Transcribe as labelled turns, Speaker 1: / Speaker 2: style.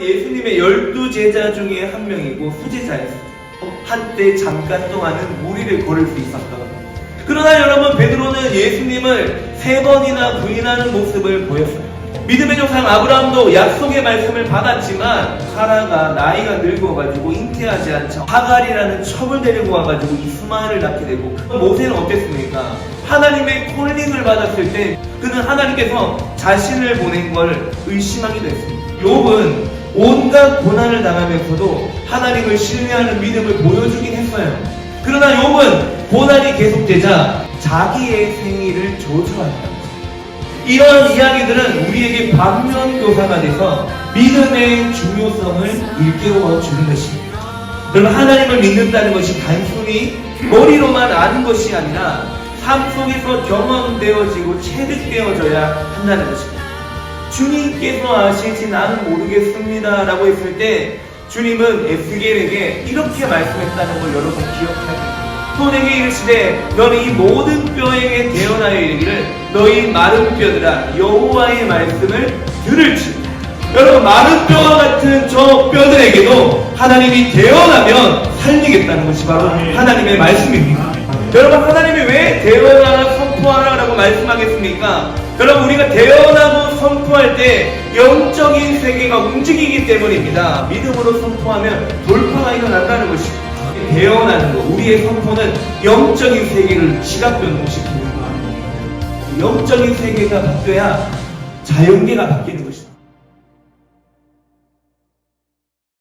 Speaker 1: 예수님의 열두 제자 중에 한 명이고 수제자였어요. 한때 잠깐 동안은 무리를 걸을 수 있었던. 그러나 여러분 베드로는 예수님을 세 번이나 부인하는 모습을 보였어요. 믿음의 조상 아브라함도 약속의 말씀을 받았지만 사라가 나이가 늙어가지고 잉태하지 않자 하갈이라는 첩을 데리고 와가지고 이스마엘을 낳게 되고 모세는 어땠습니까? 하나님의 콜링을 받았을 때 그는 하나님께서 자신을 보낸 걸 의심하기도 했습니다. 욥은 온갖 고난을 당하면서도 하나님을 신뢰하는 믿음을 보여주긴 했어요. 그러나 욥은 고난이 계속되자 자기의 생일을 저주한다. 이러한 이야기들은 우리에게 반면 교사가 돼서 믿음의 중요성을 일깨워 주는 것입니다. 여러분 하나님을 믿는다는 것이 단순히 머리로만 아는 것이 아니라 삶 속에서 경험되어지고 체득되어져야 한다는 것입니다. 주님께서 아실지 나는 모르겠습니다 라고 했을 때 주님은 에스겔에게 이렇게 말씀했다는 걸 여러분 됩니다. 또 내게 이르시되 너는 이 모든 뼈에게 대언하여 이르기를 너희 마른 뼈들아 여호와의 말씀을 들을지 여러분 마른 뼈와 같은 저 뼈들에게도 하나님이 대언하면 살리겠다는 것이 바로 하나님의 말씀입니다. 여러분 하나님이 왜 대언하라 선포하라라고 말씀하겠습니까? 여러분 우리가 대언하고 선포할 때 영적인 세계가 움직이기 때문입니다. 믿음으로 선포하면 돌파가 일어난다는 것입니다. 대언하는 것, 우리의 선포는 영적인 세계를 시각 변동시키는 거예요. 영적인 세계가 바뀌어야 자연계가 바뀌는